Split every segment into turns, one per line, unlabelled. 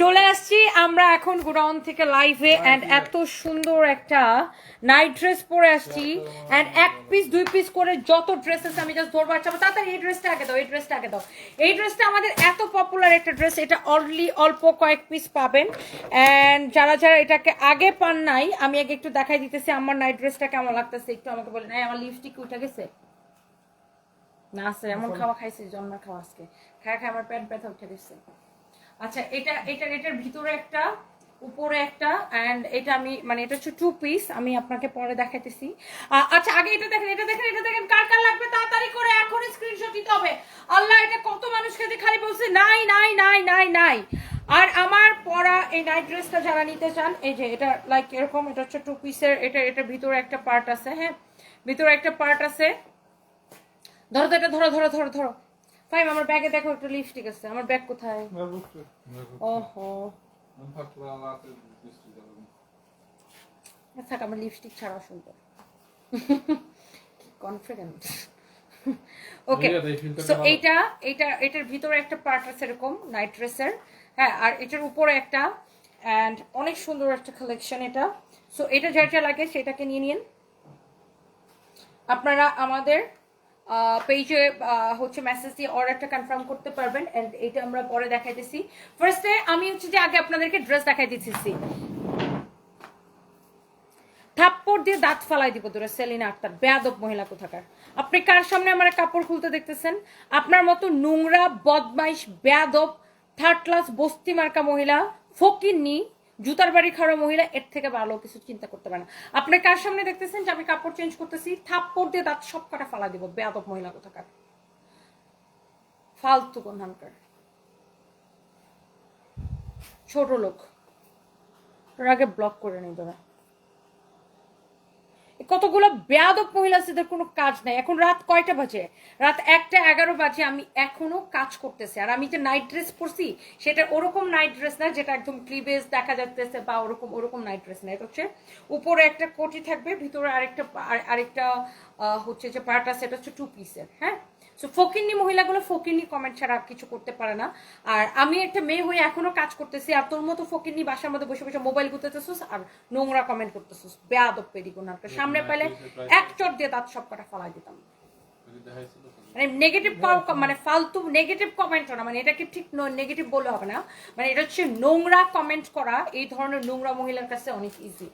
চলে আসছি আমরা এখন গোডাউন থেকে লাইভে এন্ড এত সুন্দর একটা নাইট ড্রেস পরে আসছি এন্ড এক পিস দুই পিস করে যত ড্রেসেস আমি জাস্ট ধরবো আচ্ছা তাড়াতাড়ি এই ড্রেসটা আগে দাও এই ড্রেসটা আগে দাও। এই ড্রেসটা আমাদের এত পপুলার একটা ড্রেস এটা অনলি অল্প কয়েক পিস পাবেন। এন্ড যারা যারা এটাকে আগে পান নাই আমি আগে একটু দেখাই দিতেছি আমার নাইট ড্রেসটা কেমন লাগতেছে একটু আমাকে বলেন। এই আমার লিপস্টিক উঠে গেছে? না স্যার এমন খাওয়া খাইছি জন্মের খাওয়া আজকে। খায় খায় আমার পেট ব্যথা উঠে গেছে। আচ্ছা এটা এটা এটার ভিতরে একটা, উপরে একটা এন্ড এটা আমি মানে এটা হচ্ছে টু পিস আমি আপনাকে পরে দেখাইতেছি। আচ্ছা আগে এটা দেখেন এটা দেখেন এটা দেখেন, কার কার লাগবে তাড়াতাড়ি করে এখন স্ক্রিনশট দিতে হবে। আল্লাহ, এটা কত মানুষ খেতে খালি বলছে, নাই নাই নাই নাই নাই। আর আমার পরা এই নাইট ড্রেসটা যারা নিতে চান, এই যে এটা লাইক এরকম, এটা হচ্ছে টু পিসের এটা এটার ভিতরে একটা পার্ট আছে হ্যাঁ? ভিতরে একটা পার্ট আছে। ধরো তো এটা, ধরো ধরো ধরো ধরো। ফাইম আমার ব্যাগে দেখো একটা লিপস্টিক আছে। আমার ব্যাগ কোথায়? ওহো। থাক আমার লিপস্টিক ছাড়া সুন্দর কনফিডেন্ট ওকে সো এইটা এইটা এটার ভিতরে একটা পার্ট আছে এরকম নাইট ড্রেসের হ্যাঁ আর এটার উপরে একটা অ্যান্ড অনেক সুন্দর একটা কালেকশন এটা। সো এটা যা যা লাগে সেটাকে নিয়ে নিন। আপনারা আমাদের পেজে হচ্ছে মেসেজ দিয়ে অর্ডারটা কনফার্ম করতে পারবেন এটা আমরা পরে দেখাইতেছি। ফার্স্টে আমি হচ্ছে যে আগে আপনাদেরকে ড্রেস দেখাই দিতেছি। থাপ্পড় দিয়ে দাঁত ফালাই দিব সেলিনা আক্তার, বেয়াদব মহিলা কোথাকার। আপনি কার সামনে আমার কাপড় খুলতে দেখতেছেন? আপনার মতো নোংরা, বদমাইশ, বেয়াদব থার্ড ক্লাস বস্তি মার্কা মহিলা ফকিরনি জুতার বাড়ি খাওয়া মহিলা এর থেকে ভালো কিছু চিন্তা করতে পারে না। আপনি কার সামনে দেখতেছেন যে আমি কাপড় চেঞ্জ করতেছি? থাপ্পড় দিয়ে দাঁত সব কটা ফালা দিব। বেয়াদব মহিলা কোথাকার? ফালতু কোনখানকার ছোট লোক। তোর আগে ব্লক করে নিই তোরা কতগুলো বেয়াদব মহিলা আছে কোনো কাজ নাই। এখন রাত কয়টা বাজে? রাত একটা এগারো বাজে আমি এখনও কাজ করতেছি। আর আমি যে নাইট ড্রেস পরছি, সেটা ওরকম নাইট ড্রেস না, যেটা একদম ক্লিভেজ দেখা যাচ্ছে বা ওরকম ওরকম নাইট ড্রেস না। এটা হচ্ছে উপরে একটা কোটি থাকবে, ভিতরে আরেকটা আর- আরেকটা হচ্ছে যে পার্ট সেটা হচ্ছে টু পিসের হ্যাঁ? সো ফকিন্নি মহিলাগুলো ফকিন্নি কমেন্ট ছাড়া আর কিছু করতে পারে না। আর আমি একটা মেয়ে হয়ে এখনও কাজ করতেছি আর তোর মতো ফকিন্নি বাসার মধ্যে বসে বসে মোবাইল গুতেতেছিস আর নোংরা কমেন্ট করতেছিস। বেয়াদব পেরি কোনার সামনে পেলে এক চট দিয়ে দাঁত সব কটা ফালাই দিতাম। মানে নেগেটিভ মানে ফালতু নেগেটিভ কমেন্ট না। মানে এটাকে ঠিক নেগেটিভ বলে হবে না। মানে এটা হচ্ছে নোংরা কমেন্ট করা। এই ধরনের নোংরা মহিলার কাছে অনেক ইজি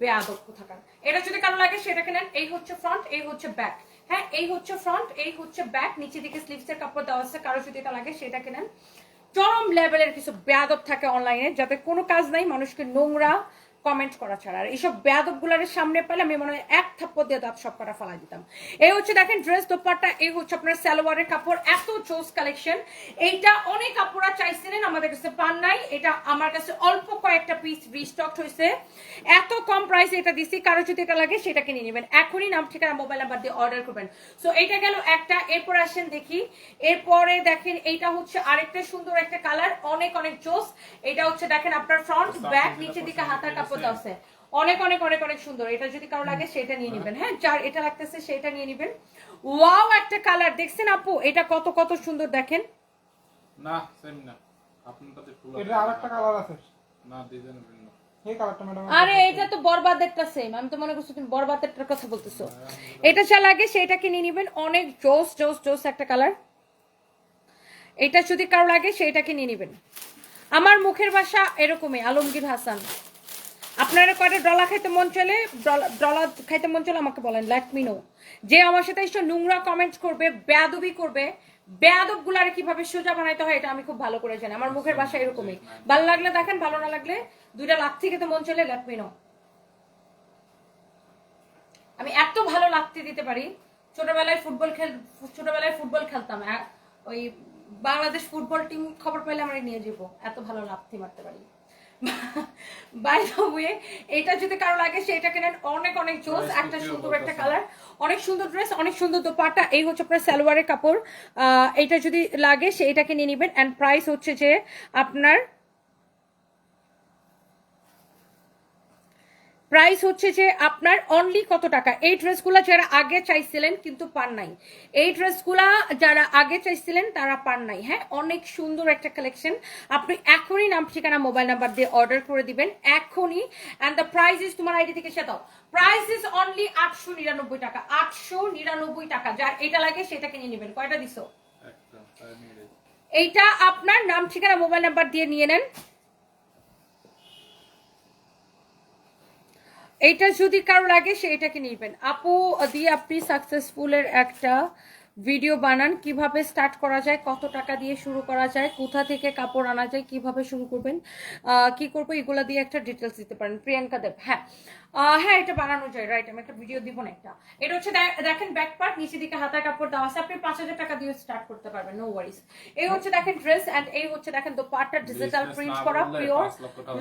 বেয়াদব কোথাকার। এটা যদি কারও লাগে সেটাকে নেন। এই হচ্ছে ফ্রন্ট এই হচ্ছে ব্যাক হ্যাঁ এই হচ্ছে ফ্রন্ট এই হচ্ছে ব্যাক নিচে দিকে স্লিভস এর কাপড় দেওয়া আছে, কারও যদি এটা লাগে সেটা কেনেন চরম লেভেলের কিছু ব্যাদব থাকে অনলাইনে যাতে কোনো কাজ নাই, মানুষকে নোংরা কমেন্ট করা ছাড়া। আর এইসব বেয়াদবগুলার সামনে পেলে আমি মনে হয় এক থাপ্পড় দিয়ে দাঁত সব কটা ফালাই দিতাম। এই হচ্ছে দেখেন ড্রেস দোপাট্টা এই হচ্ছে আপনার সালোয়ারের কাপড় এত জোস কালেকশন এইটা অনেক আপুরা চাইছিলেন আমাদের কাছে পান নাই। এটা আমার কাছে অল্প কয়েকটা পিস রিস্টক হয়েছে। এত কম প্রাইসে এটা দিছি কারও যদি এটা লাগে সেটাকে নিয়ে নেবেন। এখনই নাম ঠিকানা মোবাইল নাম্বার দিয়ে অর্ডার করবেন। সো এটা গেল একটা এরপর আসেন দেখি। এরপরে দেখেন এইটা হচ্ছে আরেকটা সুন্দর একটা কালার অনেক অনেক জোস এটা হচ্ছে দেখেন আপনার ফ্রন্ট ব্যাক নিচের দিকে হাতার কাপড়। দেওয়া আছে। অনেক অনেক অনেক অনেক সুন্দর। এটা যদি কারও লাগে সেটা নিয়ে নেবেন। হ্যাঁ যার এটা লাগতেছে সেটা নিয়ে নেবেন। ওয়াও একটা কালার। দেখছেন আপু? এটা কত কত সুন্দর দেখেন।
না সেম না। আপনারটাতে ফুল
এটা আরেকটা কালার আছে।
না ডিজাইন ভিন্ন
এই কালারটা ম্যাডাম
আরে এটা তো বরবাদেরটা সেম আমি তো মনে করছি তুমি বরবাদেরটার কথা বলতেছো। এটা যা লাগে সেটাকে নিয়ে নেবেন। অনেক জোস জোস জোস একটা কালার। এটা যদি কারও লাগে সেটাকে নিয়ে নেবেন। আমার মুখের ভাষা এরকমই আলমগীর হাসান। আপনারা কয়টা ডলা খাইতে মন চলে? ডলা খাইতে মন চলে আমাকে বলেন লেট মি নো যে আমার সাথে এসে নোংরা কমেন্ট করবে, বেয়াদবি করবে বেয়াদব গুলারে কীভাবে সোজা বানাইতে হয় এটা আমি খুব ভালো করে জানি। আমার মুখের ভাষা এরকমই। ভালো লাগলে দেখেন, ভালো না লাগলে দুইটা লাথি খেতে মন চলে লেট মি নো আমি এত ভালো লাগতে দিতে পারি। ছোটবেলায় ফুটবল খেল, ছোটবেলায় ফুটবল খেলতাম। ওই বাংলাদেশ ফুটবল টিম খবর পেলে আমরা নিয়ে যাব। এত ভালো লাথি মারতে পারি। বাই দ্য ওয়ে এটা যদি কারও লাগে সেটা নেন অনেক অনেক জোস একটা সুন্দর একটা কালার অনেক সুন্দর ড্রেস অনেক সুন্দর দোপাটা এই হচ্ছে আপনার সালোয়ারের কাপড়। আহ, এটা যদি লাগে সেইটাকে নিয়ে নেবেন। অ্যান্ড প্রাইস হচ্ছে যে আপনার প্রাইস হচ্ছে যে আপনার অনলি কত টাকা? এই ড্রেসগুলো যারা আগে চাইছিলেন কিন্তু পান নাই। এই ড্রেসগুলা যারা আগে চাইছিলেন তারা পান নাই। হ্যাঁ অনেক সুন্দর একটা কালেকশন আপনি এখনই নাম ঠিকানা মোবাইল নাম্বার দিয়ে অর্ডার করে দিবেন। এখনই। অ্যান্ড দ্য প্রাইস ইজ তোমার আইডি থেকে সে দাও প্রাইস ইজ অনলি আটশো নিরানব্বই টাকা। আটশো নিরানব্বই টাকা। যার এটা লাগে সেটা কিনে নেবেন। কয়টা দিছো?
রেখে
এইটা আপনার নাম ঠিকানা মোবাইল নাম্বার দিয়ে নিয়ে নেন। এইটা যদি কারও লাগে সে এটাকে নিবেন। আপু দিয়ে আপনি সাকসেসফুলের একটা ভিডিও বানান কীভাবে স্টার্ট করা যায় কত টাকা দিয়ে শুরু করা যায় কোথা থেকে কাপড় আনা যায় কীভাবে শুরু করবেন কি করব এগুলা দিয়ে একটা ডিটেলস দিতে পারেন। প্রিয়াঙ্কা দেব হ্যাঁ। হ্যাঁ এটা বানানো যায় রাইট আমি একটা ভিডিও দিব না একটা। এটা হচ্ছে দেখেন ব্যাক পার্ট নিচে দিকে হাতার কাপড় দেওয়া আছে আপনি পাঁচ হাজার টাকা দিয়ে স্টার্ট করতে পারবেন নো ওয়ারিস এই হচ্ছে দেখেন ড্রেস অ্যান্ড এই হচ্ছে দেখেন দোপাট্টা ডিজিটাল প্রিন্ট করা pure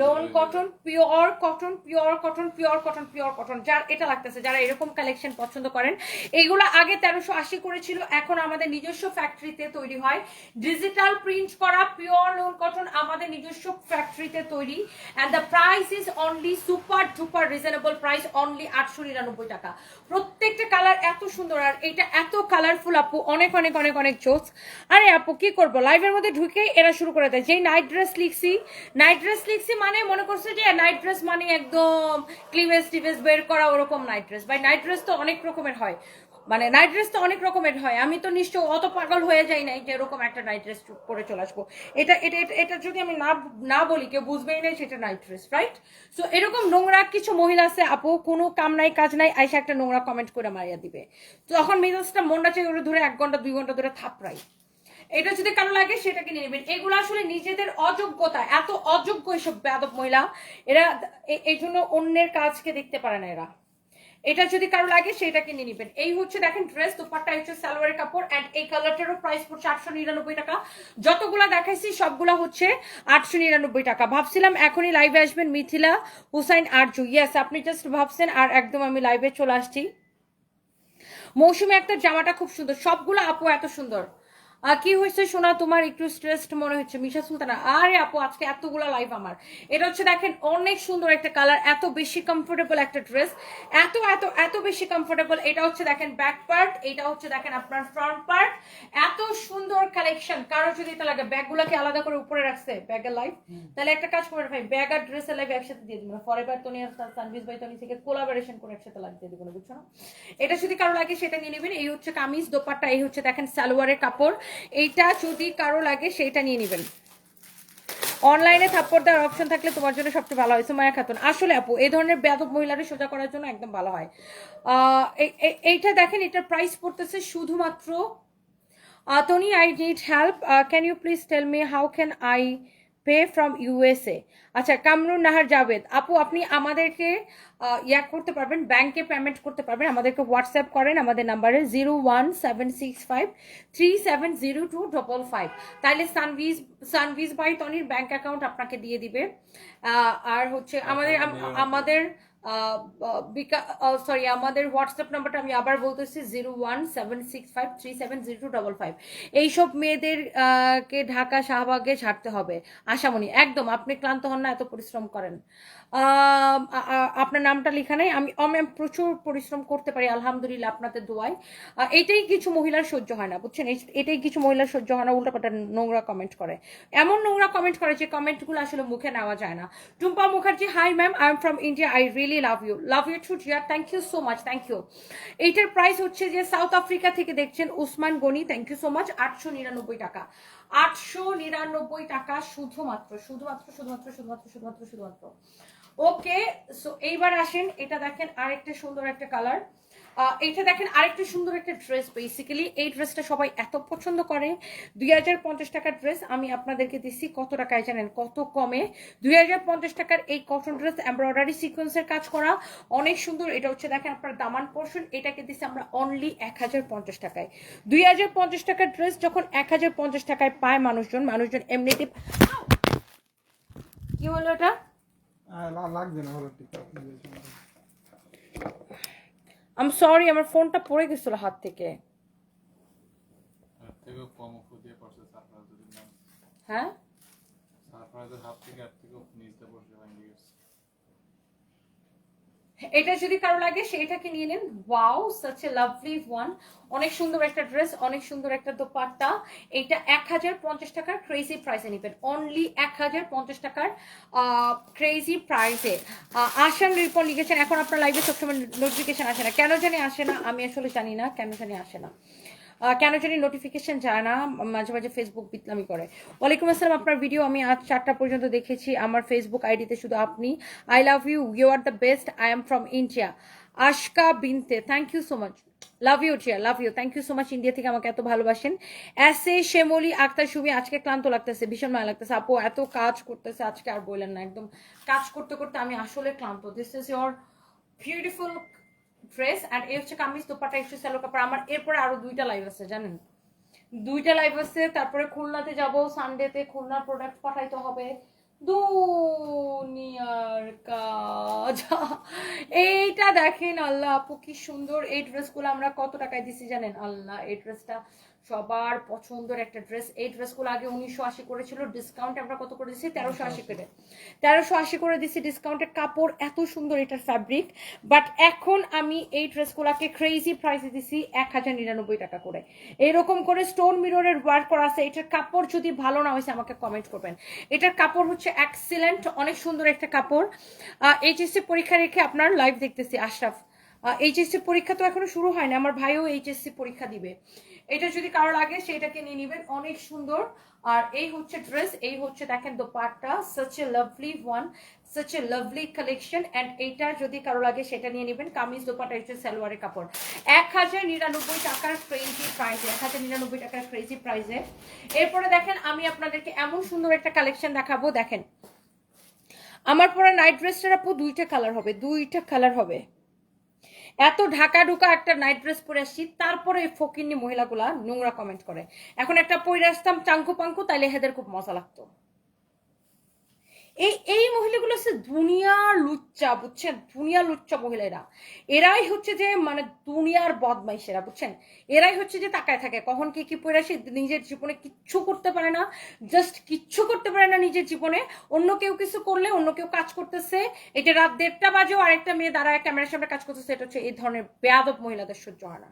lawn cotton pure cotton pure cotton pure cotton pure cotton যার এটা লাগতেছে যারা এরকম কালেকশন পছন্দ করেন এগুলো আগে তেরোশো আশি করেছিল এখন আমাদের নিজস্ব ফ্যাক্টরিতে তৈরি হয়। ডিজিটাল প্রিন্ট করা পিওর লোন কটন আমাদের নিজস্ব ফ্যাক্টরিতে তৈরি। And the price is only super duper reasonable price only আটশো নিরানব্বই টাকা। প্রত্যেকটা কালার এত সুন্দর, আর এটা এত কালারফুল আপু, অনেক অনেক অনেক অনেক জোস। আরে আপু, কি করব? লাইভের মধ্যে ঢুকে এরা শুরু করে দেয়। যেই নাইট ড্রেস লিখছি নাইট ড্রেস লিখছি মানে মনে করছে যে নাইট ড্রেস মানে একদম ক্লিভেজ টিভেজ বের করা ওরকম night dress by night dress তো অনেক রকমের হয়। মানে নাইট ড্রেস তো অনেক রকমের হয়। আমি তো নিশ্চয় অত পাগল হয়ে যাই নাই যে এরকম একটা নাইট ড্রেস পরে চলে আসব। এটা এটা, এটা- যদি আমি না না বলি, কেউ বুঝবেই না সেটা নাইট ড্রেস রাইট সো এরকম নোংরা কিছু মহিলা আছে, আপু, কোনো কাম নাই, কাজ নাই, আইসা একটা নোংরা কমেন্ট করে মারিয়া দিবে। তখন মেজাজটা মনটা চেয়ে ধরে এক ঘণ্টা, দুই ঘণ্টা ধরে থাপড়াই এটা যদি কারও লাগে, সেটাকে নিয়ে নেবেন। এগুলো আসলে নিজেদের অযোগ্যতা, এত অযোগ্য এসব বেদব মহিলা। এরা এই জন্য অন্যের কাজকে দেখতে পারে না এরা। এটা যদি কারও লাগে, সেটা কিনে নেবেন। এই হচ্ছে দেখেন ড্রেস দুপাট্টা হচ্ছে সালোয়ারের কাপড় এন্ড এই কালারটারও প্রাইস পড়ছে আটশো নিরানব্বই টাকা। যতগুলা দেখাইছি, সবগুলা হচ্ছে আটশো নিরানব্বই টাকা। ভাবছিলাম এখনই লাইভে আসবেন মিথিলা, হুসাইন, আরজু। ইয়েস আপনি জাস্ট ভাবছেন, আর একদম আমি লাইভে চলে আসছি। মৌসুমী একটা জামাটা খুব সুন্দর। সবগুলো আপু এত সুন্দর। কি হয়েছে শোনা তোমার একটু স্ট্রেসড মনে হচ্ছে। মিশা সুলতানা আরে আপু আজকে এতগুলো লাইভ আমার। এটা হচ্ছে দেখেন অনেক সুন্দর একটা কালার এত বেশি কমফোর্টেবল একটা ড্রেস এত এত এত বেশি কমফোর্টেবল এটা হচ্ছে দেখেন ব্যাক পার্ট এটা হচ্ছে দেখেন আপনার ফ্রন্ট পার্ট এত সুন্দর কালেকশন কারও যদি এটা লাগে ব্যাগগুলোকে আলাদা করে উপরে রাখছে ব্যাগের লাইভ তাহলে একটা কাজ করে ভাই ব্যাগ আর ড্রেসের লাইভ একসাথে দিয়ে দিবেন। Forever Toni R Sanvees by Toni থেকে কোলাবোরেশন করে একসাথে লাগিয়ে দিবেন বুঝছ না? এটা যদি কারও লাগে সেটা নিয়ে নেবেন। এই হচ্ছে কামিজ দোপাট্টা এই হচ্ছে দেখেন সালোয়ারের কাপড়। এইটা যদি কারও লাগে সেইটা নিয়ে নেবেন। অনলাইনে থাপ্পড় দেওয়ার অপশন থাকলে তোমার জন্য সবচেয়ে ভালো হয়। সুমায়া খাতুন, আসলে আপু এই ধরনের ব্যাধক মহিলাদের সোজা করার জন্য একদম ভালো হয়। এইটা দেখেন, এটার প্রাইস পড়তেছে শুধুমাত্র Toni I need help can you please tell me how can how can from USA? আচ্ছা কামরুন নাহার জাভেদ আপু আপনি আমাদেরকে ইয়া করতে পারবেন ব্যাংকে পেমেন্ট করতে পারবেন। আমাদেরকে হোয়াটসঅ্যাপ করেন আমাদের নাম্বারে zero one seven six five three seven zero two double five তাহলে সানভিজ সানভিজ বাই টনির ব্যাংক অ্যাকাউন্ট আপনাকে দিয়ে দিবে। আর হচ্ছে আমাদের আমাদের সরি আমাদের হোয়াটসঅ্যাপ নাম্বারটা আমি আবার বলতেছি zero one seven six five three seven zero two double five এইসব মেয়েদের কে ঢাকা শাহবাগে ছাড়তে হবে। আশামণি, একদম, আপনি ক্লান্ত হন না, এত পরিশ্রম করেন। আপনার নামটা লেখা নেই। আমি আমি প্রচুর পরিশ্রম করতে পারি, আলহামদুলিল্লাহ আপনাদের দোয়ায়। এটাই কিছু মহিলার সহ্য হয় না, বুঝছেন? এটাই কিছু মহিলার সহ্য হয় না, উল্টাপাল্টা নোংরা কমেন্ট করে। এমন নোংরা কমেন্ট করে যে কমেন্টগুলো আসলে মুখে নেওয়া যায় না। Tumpa Mukherjee hi ma'am I am from India I really love you love you too Jia thank you so much thank you এইটার প্রাইস হচ্ছে যে সাউথ আফ্রিকা থেকে দেখছেন Usman Gani thank you so much আটশো নিরানব্বই টাকা। আটশো নিরানব্বই টাকা শুধুমাত্র শুধুমাত্র শুধুমাত্র শুধুমাত্র শুধুমাত্র শুধুমাত্র। ওকে সো এইবার আসেন, এটা দেখেন আরেকটা সুন্দর একটা কালার এটা দেখেন আরেকটা সুন্দর একটা ড্রেস বেসিক্যালি এই ড্রেসটা সবাই এত পছন্দ করে। দুই হাজার পঞ্চাশ টাকার ড্রেস আমি আপনাদেরকে দিচ্ছি কত টাকায় জানেন? কত কমে? দুই হাজার পঞ্চাশ টাকার এই কটন ড্রেস এমব্রয়ডারি সিকোয়েন্সের কাজ করা। অনেক সুন্দর, এটা হচ্ছে দেখেন আপনার দামান পোর্শন এটাকে দিচ্ছি আমরা অনলি এক হাজার পঞ্চাশ টাকায়। দুই হাজার পঞ্চাশ টাকার ড্রেস যখন এক হাজার পঞ্চাশ টাকায় পায় মানুষজন মানুষজন এমনিতে কি হলো এটা?
লাগবে না
আম সরি আমার ফোনটা পড়ে গেছিল হাত থেকে।
হাত থেকে কম দিয়ে পড়ছে সারপ্রাইজের নাম
হ্যাঁ?
সারপ্রাইজের হাত থেকে এর থেকেও নিচে পড়ছে ভাঙে গেছে
এটা যদি কারও লাগে সেটাকে নিয়ে নেন। Wow such a lovely one অনেক সুন্দর একটা ড্রেস অনেক সুন্দর একটা দোপাট্টা। এটা এক হাজার পঞ্চাশ টাকার ক্রেজি প্রাইসে নেবেন। অনলি এক হাজার পঞ্চাশ টাকার ক্রেজি প্রাইসে আসেন রিপন লিখেছেন, এখন আপনার লাইভে সবসময় নোটিফিকেশন আসে না। কেন জানি আসে না, আমি আসলে জানি না, কেন জানি আসে না। কেন জানি নোটিফিকেশন যায় না মাঝে মাঝে ফেসবুক বিতলামি করে। ওয়ালাইকুম আসসালাম, আপনার ভিডিও আমি আজ চারটা পর্যন্ত দেখেছি। আমার ফেসবুক আইডিতে শুধু আপনি। I love you you are the best I am from India Ashka Binte thank you so much love you Tia love you thank you so much India থেকে আমাকে এত ভালোবাসেন। এস এ শেমলি আক্তার সুমি আজকে ক্লান্ত লাগতেছে, ভীষণ মায়া লাগতেছে। আপু, এত কাজ করতেছে, আজকে আর বললেন না, একদম কাজ করতে করতে আমি আসলে ক্লান্ত। This is your beautiful dress and এই হচ্ছে কামিজ দোপাটা, একটু স্যালো কাপড়। আমার এরপরে আরও দুইটা লাইভ আছে, জানেন? দুইটা লাইভ আছে, তারপরে খুলনাতে যাব সানডেতে খুলনার প্রোডাক্ট পাঠাইতে হবে। দুনিয়ার কাজ। এইটা দেখেন আল্লাহ আপু, কি সুন্দর। এই ড্রেসগুলো আমরা কত টাকায় দিছি জানেন? আল্লাহ, এই ড্রেসটা সবার পছন্দের একটা ড্রেস এই ড্রেসগুলো আগে উনিশশো আশি করেছিল ডিসকাউন্ট আমরা কত করে দিচ্ছি তেরোশো আশি করে। তেরোশো আশি করে দিচ্ছি ডিসকাউন্টের কাপড়, এত সুন্দর এটার ফ্যাব্রিক বাট এখন আমি এই ড্রেসগুলোকে ক্রেজি প্রাইসে দিছি এক হাজার নিরানব্বই টাকা করে। এরকম করে স্টোন মিররের ওয়ার্ক করা আছে। এটার কাপড় যদি ভালো না হয়েছে, আমাকে কমেন্ট করবেন। এটার কাপড় হচ্ছে এক্সিলেন্ট অনেক সুন্দর একটা কাপড়। এইচএসসি পরীক্ষা রেখে আপনার লাইভ দেখতেছি, আশরাফ। এইচএসসি পরীক্ষা তো এখনও শুরু হয় না, আমার ভাইও এইচএসসি পরীক্ষা দিবে। এটা যদি কারও লাগে, সেটাকে নিয়ে নেবেন। অনেক সুন্দর। আর এই হচ্ছে ড্রেস এই হচ্ছে দেখেন dupatta. Such a lovely one such a lovely collection and এইটা যদি কারও লাগে, সেটা নিয়ে নেবেন। কামিজ, দোপাট্টা হচ্ছে সালোয়ারের কাপড়। এক হাজার নিরানব্বই টাকার ক্রেজি প্রাইসে এক হাজার নিরানব্বই টাকার ক্রেজি প্রাইসে এরপরে দেখেন, আমি আপনাদেরকে এমন সুন্দর একটা কালেকশন দেখাবো। দেখেন, আমার পরে নাইট ড্রেসটার আপু দুইটা কালার হবে, দুইটা কালার হবে। এত ঢাকা ঢুকা একটা নাইট ড্রেস পরে আসছি, তারপরে এই মহিলাগুলা নোংরা কমেন্ট করে। এখন একটা পরে আসতাম চাঙ্কু পাঙ্কু তাইলে হেদের খুব মজা লাগতো। এই এই মহিলাগুলো হচ্ছে দুনিয়ার লুচ্চা, বুঝছেন? দুনিয়ার লুচ্চা মহিলারা। এরাই হচ্ছে যে মানে দুনিয়ার বদমাইশেরা, বুঝছেন? এরাই হচ্ছে যে তাকায় থাকে। কখন কি কি পরে আসে, নিজের জীবনে কিচ্ছু করতে পারে না জাস্ট কিচ্ছু করতে পারে না নিজের জীবনে। অন্য কেউ কিছু করলে, অন্য কেউ কাজ করতেছে। এটা রাত দেড়টা বাজেও আরেকটা মেয়ে দাঁড়ায় ক্যামেরার সামনে কাজ করতেছে। এটা হচ্ছে এই ধরনের বেয়াদব মহিলাদের সহ্য হয় না।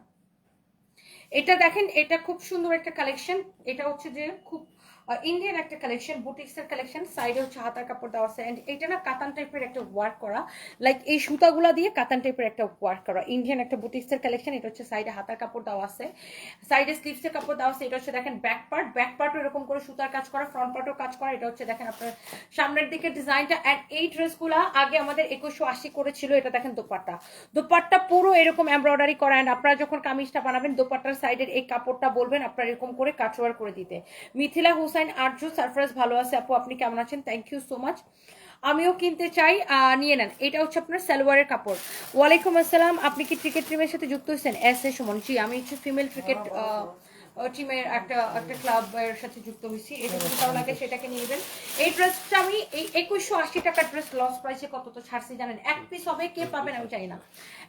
এটা দেখেন, এটা খুব সুন্দর একটা কালেকশন এটা হচ্ছে যে খুব ইন্ডিয়ান একটা কালেকশন বুটিক্স এর কালেকশন সাইডে হচ্ছে হাতার কাপড় দেওয়া আছে এন্ড এটা না কাতান টাইপের একটা ওয়ার্ক করা লাইক এই সুতাগুলা দিয়ে কাতান টাইপের একটা ওয়ার্ক করা ইন্ডিয়ান একটা বুটিক্স এর কালেকশন এটা হচ্ছে সাইডে হাতার কাপড় দেওয়া আছে সাইডে স্লিভস এর কাপড় দেওয়া আছে, এটা হচ্ছে দেখেন ব্যাক পার্ট ব্যাক পার্টও এরকম করে সুতার কাজ করা ফ্রন্ট পার্টও কাজ করা, এটা হচ্ছে দেখেন আপনার সামনের দিকে ডিজাইনটা অ্যান্ড এই ড্রেসগুলা আগে আমাদের একুশশো আশি করেছিল, এটা দেখেন দোপাট্টা দোপাট্টা পুরো এরকম এমব্রয়ডারি করা অ্যান্ড আপনারা যখন কামিজটা বানাবেন, দোপাট্টার সাইডের এই কাপড়টা বলবেন, আপনারা এরকম করে কাটওয়ার করে দিতে, মিথিলা হুসাইন আর্য সারফরাজ ভালো আছে। আপু, আপনি কেমন আছেন? থ্যাংক ইউ সো মাচ আমিও কিনতে চাই নিয়ে নেন। এটা হচ্ছে আপনার সালোয়ারের কাপড়। ওয়ালাইকুম আসসালাম। আপনি কি ক্রিকেট টিমের সাথে যুক্ত হয়েছেন? S A Suman. জি, আমি হচ্ছে ফিমেল ক্রিকেট টিমের একটা একটা ক্লাবের সাথে যুক্ত হয়েছি। এটা যদি ভালো লাগে, সেটাকে নিয়ে নেবেন। এই ড্রেসটা আমি, এই একুশশো আশি টাকার ড্রেস লস প্রাইসে কত তো ছাড়ছি জানেন? এক পিস হবে, কে পাবেন আমি না।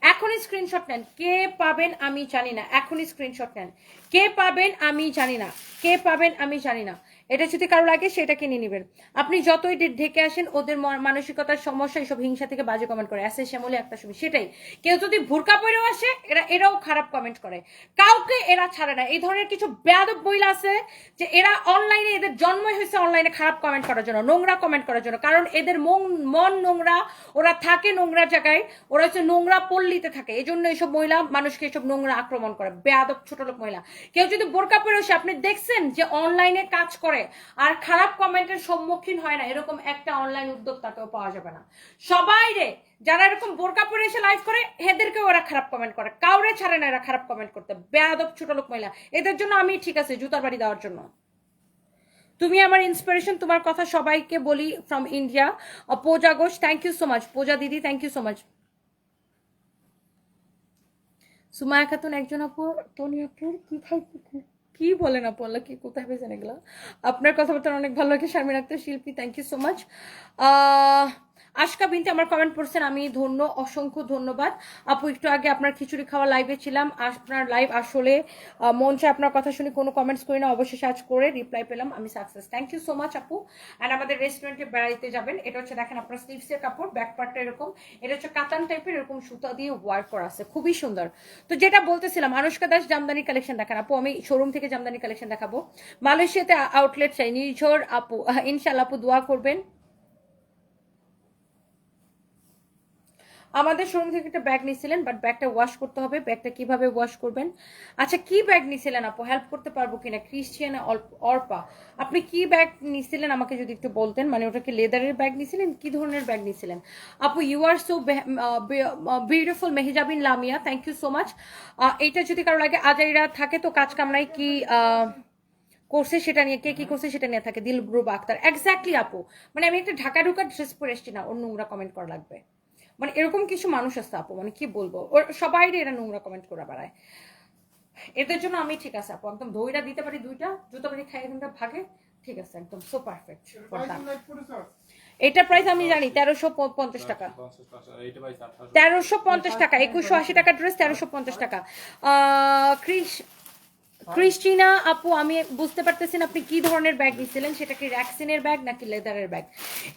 এখনই স্ক্রিনশট নেন। কে পাবেন আমি জানি না। এখনই স্ক্রিনশট নেন। কে পাবেন আমি জানি না। কে পাবেন আমি জানি না। এটা যদি কারও লাগে, সেটাকে নিয়ে নেবেন। আপনি যতই ঢেকে আসেন, ওদের মানসিকতার সমস্যা, এইসব হিংসা থেকে বাজে কমেন্ট করে। অ্যাসে শ্যামলে একটা ছবি সেটাই। কেউ যদি ভুরকা পরেও আসে, এরা এরাও খারাপ কমেন্ট করে। কাউকে এরা ছাড়ে না। এই ধরনের কিছু বেয়াদব বইলা আছে যে এরা অনলাইনে এদের জন্মই হয়েছে অনলাইনে খারাপ কমেন্ট করার জন্য, নোংরা কমেন্ট করার জন্য। কারণ এদের মন মন নোংরা, ওরা থাকে নোংরা জায়গায়, ওরা হচ্ছে নোংরা পল্লীতে থাকে। এই জন্য এইসব মহিলা মানুষকে এসব নোংরা আক্রমণ করে, বেয়াদব ছোট লোক মহিলা। কেউ যদি বোরকা পরে আসে, আপনি দেখছেন যে অনলাইনে কাজ করে, আর খারাপ কমেন্টের সম্মুখীন হয় না, এরকম একটা অনলাইন উদ্যোক্তাকেও পাওয়া যাবে না। সবাই রে যারা এরকম বোরকা পরে এসে লাইভ করে, এদেরকেও ওরা খারাপ কমেন্ট করে। কাউরে ছাড়ে না এরা খারাপ কমেন্ট করতে। বেয়াদব ছোট লোক মহিলা। এদের জন্য আমি ঠিক আছে, জুতার বাড়ি দেওয়ার জন্য। তুমি আমার ইন্সপিরেশন তোমার কথা সবাইকে বলি from India Puja Ghosh thank you so much Puja দিদি thank you so much Sumaya Khatun একজন আপু, টনি আপুর কি কি বলেন আপু? আল্লাহ, কি কোথায় পেয়েছেন এগুলো? আপনার কথাবার্তা অনেক ভালো লাগে, Sharmin Akter, Shilpi thank you so much Ashka Binte, আমার কমেন্ট করছেন আমি ধন্য, অসংখ্য ধন্যবাদ। আপু, একটু আগে আপনার খিচুড়ি খাওয়া লাইভে ছিলাম, আপনার লাইভ আসলে মন চায় আপনার কথা শুনে কোনো কমেন্টস করি না অবশ্যই সার্চ করে রিপ্লাই পেলাম, আমি success thank you so much আপু। অ্যান্ড আমাদের রেস্টুরেন্টে বেড়াইতে যাবেন, এটা হচ্ছে দেখেন আপনার স্লিভসের কাপড় ব্যাক পার্টটা এরকম, এটা হচ্ছে কাতান টাইপের এরকম সুতা দিয়ে ওয়ার্ক করা আছে, খুবই সুন্দর। তো যেটা বলতেছিলাম, আনুষ্কা দাস জামদানি কালেকশন দেখান, আপু, আমি শোরুম থেকে জামদানি কালেকশন দেখাবো। মালয়েশিয়াতে আউটলেট চাই নির্ঝর আপু ইনশাল্লাহ আপু, দোয়া করবেন। আমাদের শোরুম থেকে একটা ব্যাগ নিয়েছিলেন বাট ব্যাগটা ওয়াশ করতে হবে। ব্যাগটা কীভাবে ওয়াশ করবেন? আচ্ছা কি ব্যাগ নিয়েছিলেন আপু? হেল্প করতে পারব কিনা? ক্রিশ্চিয়ান অর্পা আপনি কি ব্যাগ নিয়েছিলেন? আমাকে যদি একটু বলতেন। মানে ওটাকে লেদারের ব্যাগ নিয়েছিলেন? কি ধরনের ব্যাগ নিয়েছিলেন? আপু you are so beautiful Mehjabin Lamia thank you so much এইটা যদি কারও লাগে, আজাইরা থাকে তো কাজ কামনায় কি করছে সেটা নিয়ে, কে কি করছে সেটা নিয়ে থাকে? দিলব্রুব আক্তার। এক্স্যাক্টলি আপু। মানে আমি একটা ঢাকা ঢুকার ড্রেস পরে এসছি না ওর নোংরা কমেন্ট করা লাগবে। মানে এরকম কিছু মানুষ আছে আপু মানে কি বলব? ওর সবাই এরা নোংরা কমেন্ট করে বেড়ায়। এদের জন্য আমি ঠিক আছে আপু একদম দইটা দিতে পারি দুইটা জুতো বাড়ি খাই এখানটা ভাগে ঠিক আছে একদম সো পারফেক্ট এটার প্রাইস আমি জানি তেরোশো পঞ্চাশ টাকা। তেরোশো পঞ্চাশ টাকা একুশশো আশি টাকা ড্রেস তেরোশো পঞ্চাশ টাকা। আহ, ক্রিস ক্রিস্টিনা আপু, আমি বুঝতে পারতেছেন আপনি কি ধরনের ব্যাগ নিচ্ছিলেন সেটা কি র্যাক্সিনের ব্যাগ নাকি লেদারের ব্যাগ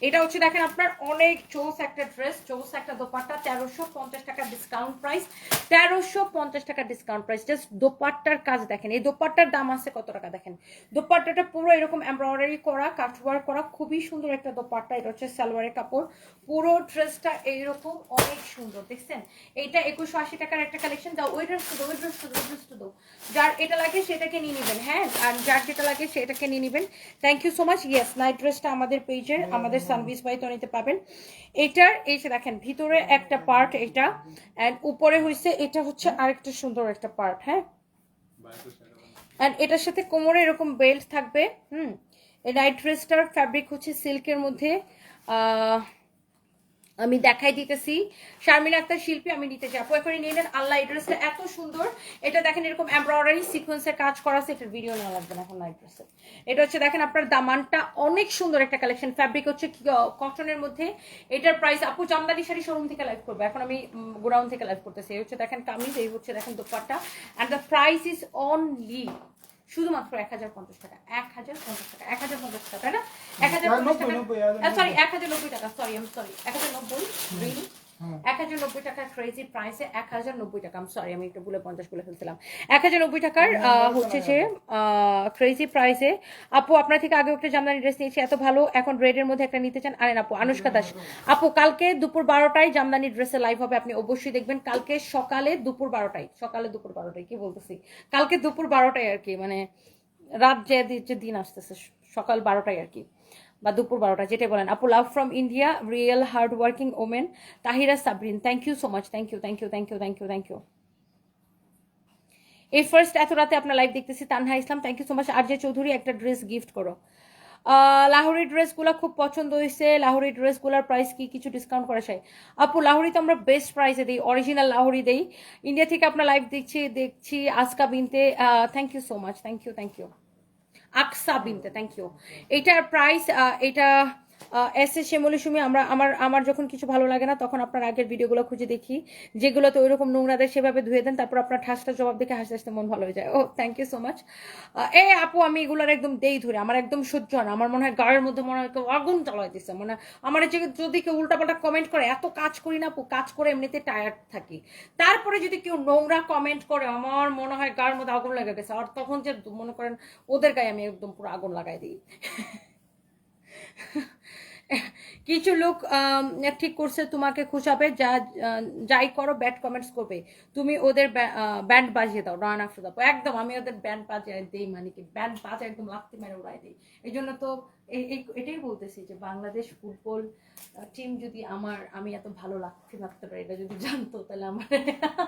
এটা হচ্ছে দেখেন আপনার অনেক চৌস একটা ড্রেস চৌস একটা দোপাট্টা, তেরোশো পঞ্চাশ টাকা ডিসকাউন্ট প্রাইস তেরোশো পঞ্চাশ টাকা ডিসকাউন্ট প্রাইস জাস্ট দোপাট্টার কাজ দেখেন। এই দোপাট্টার দাম আছে কত টাকা দেখেন? দোপাট্টাটা পুরো এরকম এমব্রয়ডারি করা কাটওয়ার করা, খুবই সুন্দর একটা দোপাট্টা, এটা হচ্ছে সালোয়ারের কাপড়। পুরো ড্রেসটা এইরকম অনেক সুন্দর, দেখছেন? এইটা একুশশো আশি টাকার একটা কালেকশন দাও ওই ড্রেস তো ওই ড্রেস তো ওই ড্রেস তো যার, এটা লাগে সেটাকে নিয়ে নেবেন হ্যাঁ? আর যার যেটা লাগে সেটাকে নিয়ে নেবেন। Thank you so much yes night ড্রেসটা আমাদের পেজের আমাদের সানভিস বাড়িতে নিতে পাবেন এটার, এই যে দেখেন, ভিতরে একটা পার্ট এটা অ্যান্ড উপরে হয়েছে এটা হচ্ছে আরেকটা সুন্দর একটা পার্ট হ্যাঁ? অ্যান্ড এটার সাথে কোমরে এরকম বেল্ট থাকবে, হুম? এই নাইট ড্রেসটার ফ্যাব্রিক হচ্ছে সিল্কের মধ্যে আমি দেখাই দিতেছি। শারমিন আক্তার শিল্পী, আমি নিতে যাব। এখনই নিয়ে নেন। আল্লাহ, এই ড্রেসটা এত সুন্দর। এটা দেখেন এরকম এমব্রয়ডারি সিকোয়েন্সের কাজ করা আছে। এটার ভিডিও নেওয়া লাগবে না এখন নাইট ড্রেসের এটা হচ্ছে, দেখেন আপনার দামানটা অনেক সুন্দর একটা কালেকশন ফ্যাব্রিক হচ্ছে কটনের মধ্যে। এটার প্রাইস আপু, জামদানি শাড়ি শোরুম থেকে লাইভ করবে। এখন আমি গোডাউন থেকে লাইভ করতেছি। এই হচ্ছে, দেখেন কামিজ, এই হচ্ছে, দেখেন dupatta. And the price is only শুধুমাত্র এক হাজার পঞ্চাশ টাকা। এক হাজার পঞ্চাশ টাকা। এক হাজার পঞ্চাশ টাকা তাই না? এক হাজার পঞ্চাশ টাকা। সরি এক হাজার নব্বই টাকা। সরি আমি সরি এক হাজার নব্বই। এক হাজার নব্বই টাকার ক্রেজি প্রাইসে এক হাজার নব্বই টাকা। আমি সরি আমি একটু ভুলে পঞ্চাশ বলে ফেলছিলাম। এক হাজার নব্বই টাকার হচ্ছে যে ক্রেজি প্রাইসে আপু আপনার থেকে আগে একটা জামদানি ড্রেস নিয়েছি এত ভালো। এখন রেডের মধ্যে একটা নিতে চান? আপু আনুষ্কা দাস। আপু কালকে দুপুর বারোটায় জামদানি ড্রেসে লাইভ হবে আপনি অবশ্যই দেখবেন। কালকে সকালে দুপুর বারোটায় সকালে দুপুর বারোটায় কি বলতেছি? কালকে দুপুর বারোটায় আর কি মানে রাত যে যে দিন আসতেছে সকাল বারোটায় আর কি। বা দুপুর বারোটা যেটা বলেন। আপু love from India real hard working women Tahira Sabrin. Thank you so much thank you thank you thank you thank you thank you এই ফার্স্ট এত রাতে আপনার লাইভ দেখতেছি, Tanha Islam thank you so much আর যে চৌধুরী, একটা dress gift করো। লাহোরি ড্রেসগুলো খুব পছন্দ হয়েছে লাহোরি ড্রেসগুলোর প্রাইস কি কিছু ডিসকাউন্ট করা যায়? আপু, লাহোরি তো আমরা বেস্ট প্রাইসে দিই অরিজিনাল লাহোরি দেই। ইন্ডিয়া থেকে আপনার লাইভ দেখছি দেখছি, আজকা Binte. Thank you so much thank you thank you Aqsa Binte thank you এটার প্রাইস এটা এস এস শ্যামলী সুমি, আমরা, আমার আমার যখন কিছু ভালো লাগে না, তখন আপনার আগের ভিডিওগুলো খুঁজে দেখি। যেগুলোতে ওই রকম নোংরা দেয় সেভাবে ধুয়ে দেন, তারপর আপনার ঠাসটা জবাব দেখে হাসতে হাসতে মন ভালো হয়ে যায়। ও থ্যাংক ইউ সো মাচ এ আপু, আমি এগুলোর একদম দেই ধরে, আমার একদম সহ্য হয় না। আমার মনে হয় গায়ের মধ্যে মনে হয় আগুন চালাই দিচ্ছে মানে আমার যে যদি কেউ উল্টাপাল্টা কমেন্ট করে, এত কাজ করি না আপু, কাজ করে এমনিতে টায়ার্ড থাকি। তারপরে যদি কেউ নোংরা কমেন্ট করে, আমার মনে হয় গায়ের মধ্যে আগুন লেগে গেছে আর তখন যে মনে করেন, ওদের গায়ে আমি একদম পুরো আগুন লাগাই দিই। কিছু লোক ঠিক করছে, তোমাকে খুশাবে যা যাই করো ব্যাড কমেন্টস করবে। তুমি ওদের ব্যান্ড বাজিয়ে দাও রান আফটার দাও একদম, আমি ওদের ব্যান্ড বাজিয়ে দেই মানে কি ব্যান্ড বাজে একদম লাফতে মেরে উড়াই দিই। এই জন্য তো এটাই বলতেছি যে, বাংলাদেশ ফুটবল টিম যদি আমার, আমি এত ভালো লাগতে ভাবতে পারি, এটা যদি জানতো, তাহলে আমার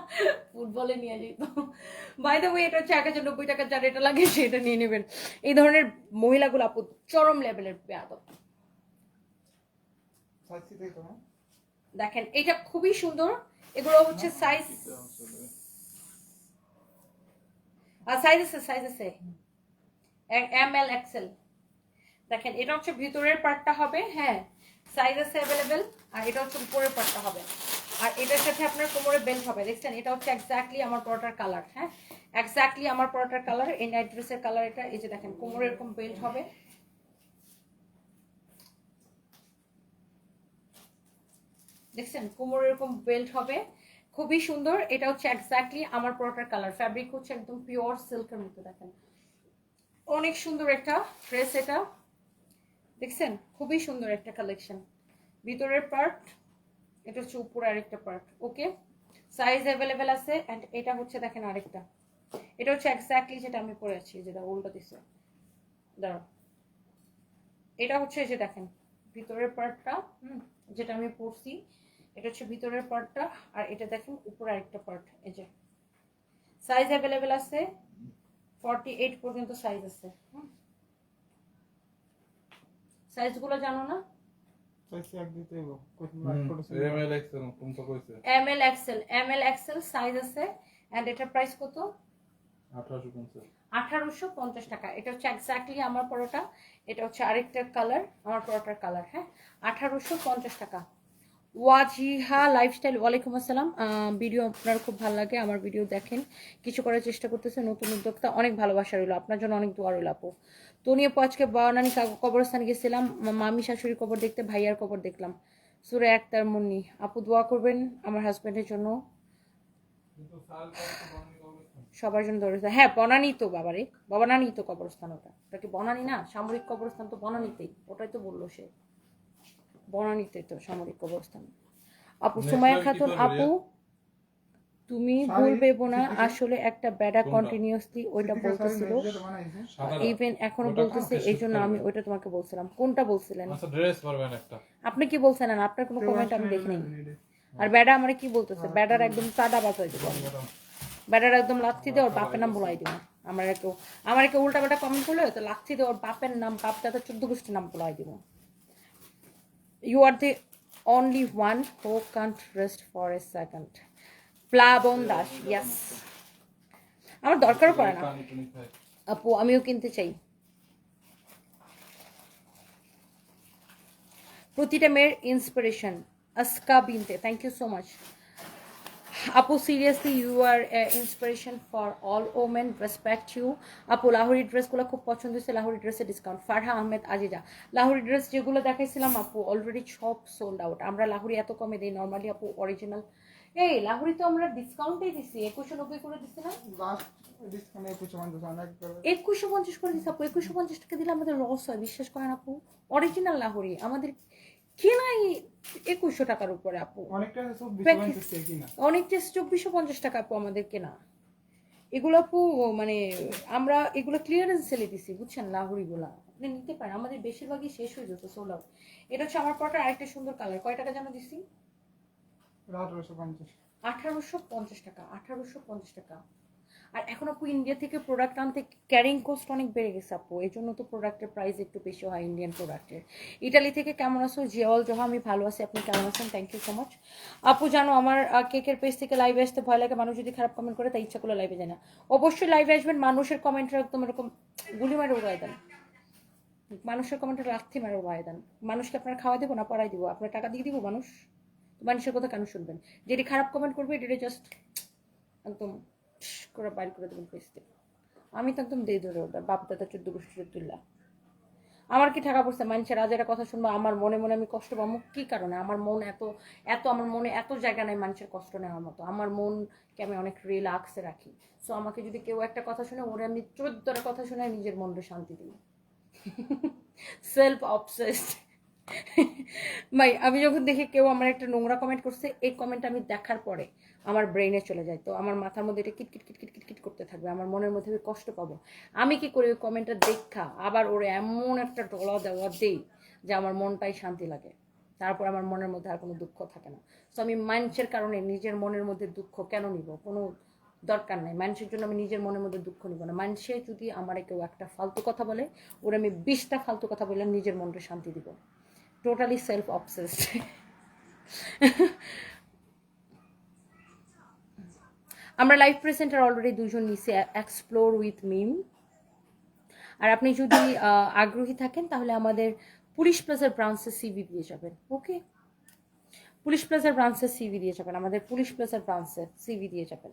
ফুটবলে নিয়ে যেত। বাই দ্য ওয়ে এটা হচ্ছে এক হাজার নব্বই টাকা, যার এটা লাগে, সেটা নিয়ে নেবেন। এই ধরনের মহিলাগুলো আপু, চরম লেভেলের বেয়াদব। দেখেন এটা খুবই সুন্দর। এগুলো হচ্ছে সাইজ সাইজ আছে সাইজ আছে। এম এল এক্সেল দেখেন এটা হচ্ছে ভিতরের পার্টটা হবে হ্যাঁ। সাইজ আছে অ্যাভেলেবেল আর এটা হচ্ছে উপরের পাটটা হবে। আর এটার সাথে আপনার কোমরে বেল্ট হবে। দেখছেন এটা হচ্ছে এক্স্যাক্টলি আমার পরোটার কালার হ্যাঁ। এক্স্যাক্টলি আমার পরোটার কালার এই নাইট ড্রেসের কালার এটা। এই যে দেখেন কোমরে এরকম বেল্ট হবে। দেখছেন? কোমরে এরকম বেল্ট হবে। খুবই সুন্দর। এটা হচ্ছে এক্স্যাক্টলি আমার পরোটার কালার ফ্যাব্রিক হচ্ছে একদম পিওর সিল্কের মতো, দেখেন। অনেক সুন্দর একটা ড্রেস এটা। দেখছেন? খুবই সুন্দর একটা কালেকশন ভিতরের পার্ট এটা হচ্ছে উপরে আরেকটা পার্ট ওকে সাইজ অ্যাভেলেবেল আছে অ্যান্ড এটা হচ্ছে, দেখেন, আরেকটা। এটা হচ্ছে এক্স্যাক্টলি যেটা আমি পরে আছি, যেটা উল্টো দিছে। দাঁড়াও। এটা হচ্ছে যে, দেখেন, ভিতরের পার্টটা হুম, যেটা আমি পরছি। এটা হচ্ছে ভিতরের পার্টটা আর এটা দেখেন উপরে আরেকটা পার্ট এই যে। সাইজ অ্যাভেলেবেল আছে ফর্টি এইট পর্যন্ত সাইজ আছে সাইজগুলো জানো না?
এম এল এক্স কোনটা কইছে?
M L XL M L XL size আছে অ্যান্ড এটার প্রাইস কত?
আঠারোশো পঞ্চাশ।
আঠারোশো পঞ্চাশ টাকা। এটা হচ্ছে এক্স্যাক্টলি আমার পরোটা এটা হচ্ছে আরেকটা কালার আমার পরোটার কালার হ্যাঁ? আঠারোশো পঞ্চাশ টাকা। ওয়াজিহা লাইফস্টাইল ওয়ালাইকুম আসসালাম। ভিডিও আপনার খুব ভালো লাগে, আমার ভিডিও দেখেন। কিছু করার চেষ্টা করতেছে, নতুন উদ্যোক্তা, অনেক ভালোবাসা রইল। আপনার জন্য অনেক দোয়া রইল আপু। তো নিয়ে আপু, আজকে বানানি কবরস্থানে গেছিলাম। মামি শাশুড়ির কবর দেখতে, ভাইয়ার কবর দেখলাম। সুরে একতার মুন্নি। আপু, দোয়া করবেন আমার হাজব্যান্ডের জন্য। সবার জন্য ধরেছে হ্যাঁ বনানি তো বাবারে। বনানি তো কবরস্থান ওটা। ওটা কি বনানি না? সামরিক কবরস্থান তো বনানিতেই। ওটাই তো বলল সে। বনানিতে তো সামরিক কবরস্থান আপু
কি
খাতুন আপু তুমি ভুল ভেবো না আসলে একটা ব্যাডা
কোনটা?
কন্টিনিউসলি ওইটা বলতেছিল। ইভেন
এখনও
বলতেছে এই জন্য আমি ওইটা তোমাকে বলছিলাম। কোনটা বলছিলেন?
আচ্ছা ড্রেস পারবেন একটা।
আপনি কি বলছেন? না আপনার কোনো কমেন্ট আমি দেখিনি আর ব্যাডা আমার কি বলতেছে? ব্যাডার একদম চাঁদা বাজাই দেবো। আমি। ব্যাটার একদম লাথি দিয়ে ওর বাপের নাম বলাই দিব। আমার কেউ আমার কেউ উল্টা পাল্টা কমেন্ট করলে তো লাথি দিয়ে ওর বাপের নাম বাপ দাদা চোদ্দ গোষ্ঠীর নাম বলাই দিব। You are the only one who can't rest for a second Plabon Das ইয়াস আমার দরকারও পড়ে না।
পানি টানি খায়
আপু, আমিও কিনতে চাই। প্রতিটা মেয়ের inspiration আসকা Binte thank you so much আপু seriously you are inspiration for all women respect you আপু লাহোরি ড্রেসগুলো খুব পছন্দ হয়েছে লাহোরি ড্রেসের ডিসকাউন্ট ফারহা আহমেদ আজিজা লাহোরি ড্রেস যেগুলো দেখাইছিলাম আপু অলরেডি সব সোল্ড আউট আমরা লাহোরি এত কমে দিই নর্মালি আপু অরিজিনাল এই লাহোরি তো আমরা ডিসকাউন্টেই দিছি একুশশো নব্বই করে দিছি না
একুশে
একুশশো পঞ্চাশ করে দিচ্ছে আপু একুশশো পঞ্চাশ টাকা দিলে আমাদের লস হয় বিশ্বাস করেন আপু। অরিজিনাল লাহোরি আমাদের কেনাই একুশশো টাকার উপরে আপু।
অনেকটা
চব্বিশশো পঞ্চাশ টাকা আপু আমাদের কেনা। এগুলো আপু মানে আমরা এগুলো ক্লিয়ারেন্স সেলে দিছি বুঝছেন লাহোরিগুলা আপনি নিতে পারেন আমাদের বেশিরভাগই শেষ হয়ে যেত সোল আউট এটা হচ্ছে আমার পরটা আরেকটা সুন্দর কালার কয় টাকা যেন দিছি?
আঠারোশো পঞ্চাশ
টাকা আঠারোশো পঞ্চাশ টাকা। আর এখন আপু ইন্ডিয়া থেকে প্রোডাক্ট আনতে ক্যারিং কস্ট অনেক বেড়ে গেছে আপু। এই জন্য তো প্রোডাক্টের প্রাইস একটু বেশি হয় ইন্ডিয়ান প্রোডাক্টের ইটালি থেকে কেমন আছো? জিয়াওয়াল জহা, আমি ভালো আছি। আপনি কেমন আছেন? থ্যাংক ইউ সো মাচ আপু, জানো, আমার কেকের পেজ থেকে লাইভে আসতে ভয় লাগে। মানুষ যদি খারাপ কমেন্ট করে, তাই ইচ্ছা করলে লাইভে যায় না। অবশ্যই লাইভে আসবেন। মানুষের কমেন্টের একদম এরকম গুলি মারে উড়াই দেন। মানুষের কমেন্টে লাথি মারে উড়াই দেন। মানুষকে আপনার খাওয়া দেবো না পড়াই দিব। আপনার টাকা দিয়ে দিব মানুষ। মানুষের কথা কেন শুনবেন? যেটি খারাপ কমেন্ট করবে এটি জাস্ট একদম করে বাইর করে দেবেন পেজ থেকে আমি তো একদম দিয়ে ধরে ওটা, বাপ দাদা চোদ্দ গোষ্ঠী চোদ্দুল্লাহ আমার কি টাকা পড়ছে? মানুষের আজ একটা কথা শুনব, আমার মনে মনে আমি কষ্ট পাবো, কি কারণে? আমার মন এত এত, আমার মনে এত জায়গা নেই মানুষের কষ্ট নেওয়ার মতো। আমার মনকে আমি অনেক রিল্যাক্সে রাখি। সো আমাকে যদি কেউ একটা কথা শুনে, ওরে আমি চোদ্দটা কথা শুনে নিজের মনটা শান্তি দিই। সেলফ অবসেসড ভাই আমি যখন দেখি কেউ আমার একটা নোংরা কমেন্ট করছে, এই কমেন্ট আমি দেখার পরে আমার ব্রেনে চলে যায়। তো আমার মাথার মধ্যে এটা কিটকিট কিটকিট কিটকিট করতে থাকবে, আমার মনের মধ্যে আমি কষ্ট পাবো। আমি কি করি ওই কমেন্টটা দেখা, আবার ওরে এমন একটা ডলা দেওয়া দেই যে আমার মনটাই শান্তি লাগে। তারপর আমার মনের মধ্যে আর কোনো দুঃখ থাকে না। তো আমি মানুষের কারণে নিজের মনের মধ্যে দুঃখ কেন নিব? কোনো দরকার নাই। মানুষের জন্য আমি নিজের মনের মধ্যে দুঃখ নিব না। মানুষে যদি আমার কেউ একটা ফালতু কথা বলে, ওরে আমি বিশটা ফালতু কথা বলে নিজের মনটা শান্তি দিব। টোটালি সেলফ অবসেসড আমরা লাইভ প্রেজেন্টার অলরেডি দুজন নিচে এক্সপ্লোর উইথ মিম আর আপনি যদি আগ্রহী থাকেন, তাহলে আমাদের পুলিশ প্লাজার ব্রাঞ্চে সিভি দিয়ে যাবেন, ওকে? পুলিশ প্লাজার ব্রাঞ্চে সিভি দিয়ে যাবেন, আমাদের পুলিশ প্লাজার ব্রাঞ্চে সিভি দিয়ে যাবেন।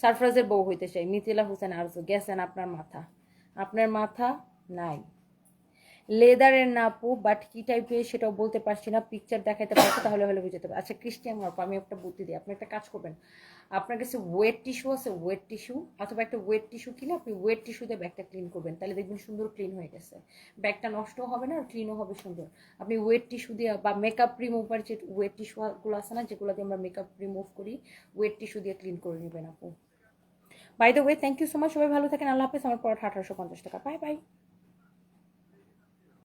সারফরাজের বউ হইতে চাই, মিথিলা হোসেন আরজু, গেছেন আপনার মাথা। আপনার মাথা নাই। লেদারের না আপু বাট কি টাইপের সেটাও বলতে পারছি না পিকচার দেখাতে পারছি, তাহলে হলে বুঝতে পারবে আচ্ছা ক্রিস্টিয়ান মার্প আমি একটা বুদ্ধি দিই, আপনি একটা কাজ করবেন। আপনার কাছে ওয়েট টিস্যু আছে ওয়েট টিস্যু অথবা একটা ওয়েট টিস্যু কিনে আপনি ওয়েট টিস্যু দিয়ে ব্যাগটা ক্লিন করবেন, তাহলে দেখবেন সুন্দর ক্লিন হয়ে গেছে। ব্যাগটা নষ্ট হবে না আর ক্লিনও হবে সুন্দর। আপনি ওয়েট টিস্যু দিয়ে বা মেকআপ রিমুভার যে ওয়েট টিস্যুগুলো আছে না, যেগুলো দিয়ে আমরা মেকআপ রিমুভ করি ওয়েট টিস্যু দিয়ে ক্লিন করে নেবেন আপু। By the way thank you so much সবাই ভালো থাকেন, আল্লাহ হাফেজ, আমার পরোটা আঠারোশো পঞ্চাশ টাকা। Bye bye